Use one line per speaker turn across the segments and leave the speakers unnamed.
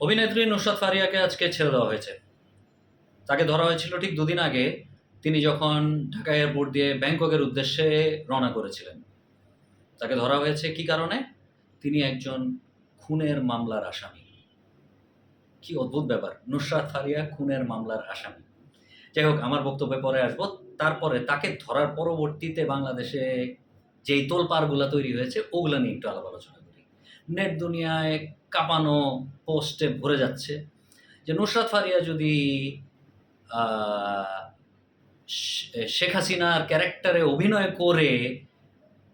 অভিনেত্রী নুসরাত ফারিয়াকে আজকে ছেড়ে দেওয়া হয়েছে। তাকে ধরা হয়েছিল ঠিক দুদিন আগে। তিনি যখন ঢাকা এয়ারপোর্ট দিয়ে ব্যাংককের উদ্দেশ্যে রওনা করেছিলেন। তাকে ধরা হয়েছে কি কারণে? তিনি একজন খুনের মামলার আসামি। কি অদ্ভুত ব্যাপার, নুসরাত ফারিয়া খুনের মামলার আসামি। যাই হোক, আমার বক্তব্যে পরে আসব। তারপরে তাকে ধরার পরবর্তীতে বাংলাদেশে যেই তোলপাড়গুলো তৈরি হয়েছে, ওগুলো নিয়ে একটু আলাপ আলোচনা নেট দুনিয়ায় কাঁপানো পোস্টে ভরে যাচ্ছে। যে নুসরাত ফারিয়া যদি শেখ হাসিনার ক্যারেক্টারে অভিনয় করে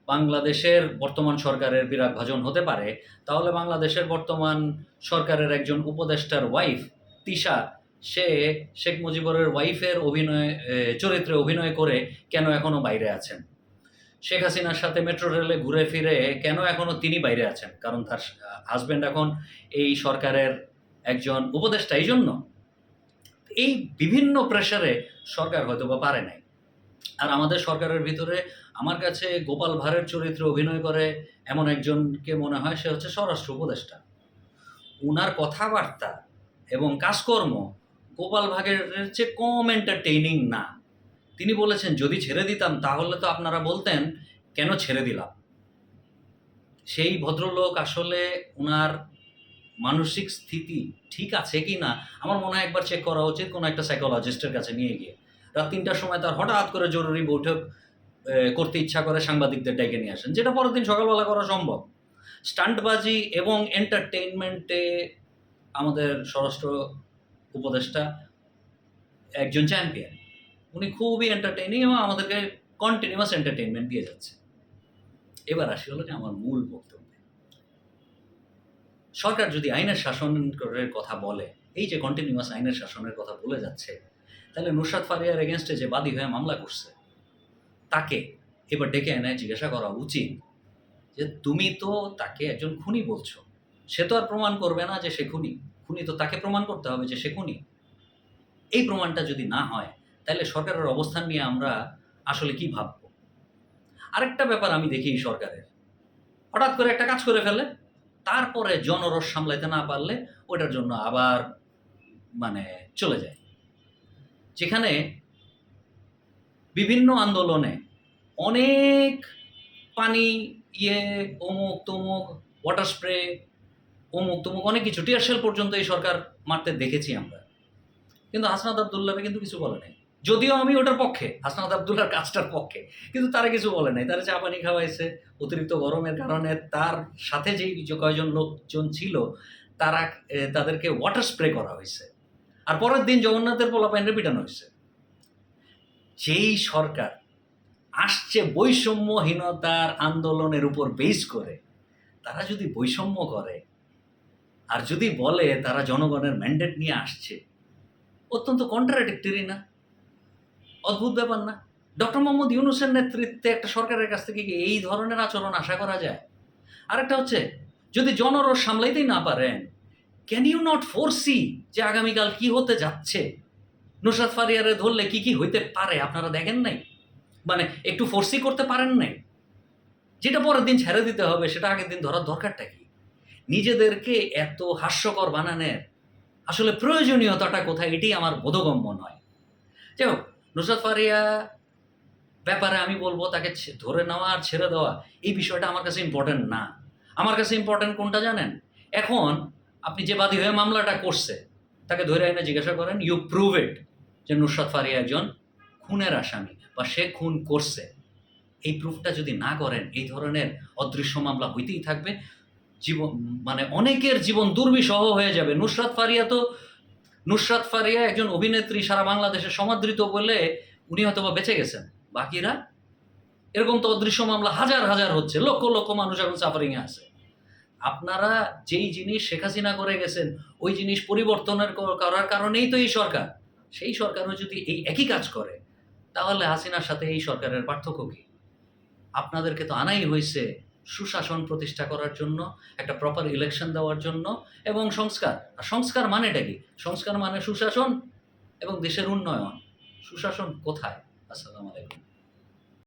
বাংলাদেশের বর্তমান সরকারের বিরাট ভাজন হতে পারে, তাহলে বাংলাদেশের বর্তমান সরকারের একজন উপদেষ্টার ওয়াইফ তিশা, সে শেখ মুজিবুরের ওয়াইফের অভিনয় চরিত্রে অভিনয় করে কেন এখনও বাইরে আছেন? শেখ হাসিনার সাথে মেট্রো রেলে ঘুরে ফিরে কেন এখনও তিনি বাইরে আছেন? কারণ তার হাজবেন্ড এখন এই সরকারের একজন উপদেষ্টা, এই জন্য এই বিভিন্ন প্রেশারে সরকার হয়তো বা পারে নাই। আর আমাদের সরকারের ভিতরে আমার কাছে গোপাল ভাঁড়ের চরিত্রে অভিনয় করে এমন একজনকে মনে হয় সে হচ্ছে স্বরাষ্ট্র উপদেষ্টা। উনার কথাবার্তা এবং কাজকর্ম গোপাল ভাগের চেয়ে কম এন্টারটেইনিং না। তিনি বলেছেন, যদি ছেড়ে দিতাম, তাহলে তো আপনারা বলতেন, কেন ছেড়ে দিলাম? সেই ভদ্রলোক আসলে ওনার মানসিক স্থিতি ঠিক আছে কি না, আমার মনে হয় একবার চেক করা উচিত কোনো একটা সাইকোলজিস্টের কাছে নিয়ে গিয়ে। রাত তিনটার সময় তার হঠাৎ করে জরুরি বৈঠক করতে ইচ্ছা করে সাংবাদিকদের ডেকে নিয়ে আসেন, যেটা পরের দিন সকালবেলা করা সম্ভব। স্টান্টবাজি এবং এন্টারটেইনমেন্টে আমাদের স্বরাষ্ট্র উপদেষ্টা একজন চ্যাম্পিয়ন উনি খুবই এন্টারটেইনিং এবং আমাদেরকে কন্টিনিউয়াস এন্টারটেইনমেন্ট দিয়ে যাচ্ছে। এবার আসি হলো যে আমার মূল বক্তব্য। সরকার যদি আইনের শাসনের কথা বলে, এই যে কন্টিনিউয়াস আইনের শাসনের কথা বলে যাচ্ছে, তাহলে নুসরাত ফারিয়ার এগেনস্টে যে বাদী হয়ে মামলা করছে, তাকে এবার ডেকে এনে জিজ্ঞাসা করা উচিত যে তুমি তো তাকে একজন খুনি বলছো। সে তো আর প্রমাণ করবে না যে সে খুনি। খুনি তো তাকে প্রমাণ করতে হবে যে সে খুনি। এই প্রমাণটা যদি না হয় তাহলে সরকারের অবস্থান নিয়ে আমরা আসলে কি ভাববো? আরেকটা ব্যাপার আমি দেখি সরকারের। হঠাৎ করে একটা কাজ করে ফেলে তারপরে জনরস সামলাইতে না পারলে ওটার জন্য আবার মানে চলে যায়। যেখানে বিভিন্ন আন্দোলনে অনেক পানি ইয়ে অমুক, তমুক ওয়াটার স্প্রে অমুক, তমুক, অনেক কিছু, টিয়ার শেল পর্যন্ত এই সরকার মারতে দেখেছি আমরা। কিন্তু হাসনাত আবদুল্লাহরে কিন্তু কিছু বলে নাই। যদিও আমি ওটার পক্ষে, হাসনাত আবদুল্লাহর কাজটার পক্ষে, কিন্তু তারা কিছু বলে নাই। তারা চা পানি খাওয়াইছে, অতিরিক্ত গরমের কারণে তার সাথে যেই যে কয়জন লোকজন ছিল, তারা তাদেরকে ওয়াটার স্প্রে করা হয়েছে। আর পরের দিন জগন্নাথের পোলাপাইনরে পিটানো হয়েছে। যেই সরকার আসছে বৈষম্যহীনতার আন্দোলনের উপর বেস করে, তারা যদি বৈষম্য করে, আর যদি বলে তারা জনগণের ম্যান্ডেট নিয়ে আসছে, অত্যন্ত কন্ট্রাডিক্টরি না? অদ্ভুত ব্যাপার না। ডক্টর মোহাম্মদ ইউনুসের নেতৃত্বে একটা সরকারের কাছ থেকে কি এই ধরনের আচরণ আশা করা যায়? আরেকটা হচ্ছে, যদি জনরস সামলাইতেই না পারেন ক্যান ইউ নট ফোরসি যে আগামীকাল কি হতে যাচ্ছে? নুসরাত ফারিয়ারে ধরলে কি কি হইতে পারে? আপনারা দেখেন নাই? মানে একটু ফোর্সি করতে পারেন নাই? যেটা পরের দিন ছেড়ে দিতে হবে, সেটা আগের দিন ধরার দরকারটা কি? নিজেদেরকে এত হাস্যকর বানানের আসলে প্রয়োজনীয়তাটা কোথায়? এটি আমার বোধগম্য নয়। যাই হোক নুসরাত ফারিয়া ব্যাপারে আমি বলব, তাকে ধরে নেওয়া আর ছেড়ে দেওয়া, এই বিষয়টা আমার কাছে ইম্পর্টেন্ট না। আমার কাছে ইম্পর্টেন্ট কোনটা জানেন? এখন আপনি যে বাদী হয়ে মামলাটা করছে, তাকে ধরে এনে জিজ্ঞাসা করেন ইউ প্রুভ ইট যে নুসরাত ফারিয়া একজন খুনের আসামি বা সে খুন করছে। এই প্রুফটা যদি না করেন, এই ধরনের অদৃশ্য মামলা হইতেই থাকবে। জীবন মানে অনেকের জীবন দুর্বিষহ হয়ে যাবে। নুসরাত ফারিয়া তো নুসরাত ফারিয়া একজন অভিনেত্রী সারা বাংলাদেশে সমাদৃত বলে উনি হয়তো বা বেঁচে গেছেন। বাকিরা? এরকম তো অদৃশ্য মামলা হাজার হাজার হচ্ছে, লক্ষ লক্ষ মানুষ এখন সাফারিংয়ে আছে। আপনারা যেই জিনিস শেখ হাসিনা করে গেছেন, ওই জিনিস পরিবর্তনের করার কারণেই তো এই সরকার। সেই সরকারও যদি এই একই কাজ করে, তাহলে হাসিনার সাথে এই সরকারের পার্থক্য কি? আপনাদেরকে তো আনাই হয়েছে সুশাসন প্রতিষ্ঠা করার জন্য, একটা প্রপার ইলেকশন দেওয়ার জন্য এবং সংস্কার। আর সংস্কার মানেটা কি? সংস্কার মানে সুশাসন এবং দেশের উন্নয়ন। সুশাসন কোথায়? আসসালামু আলাইকুম।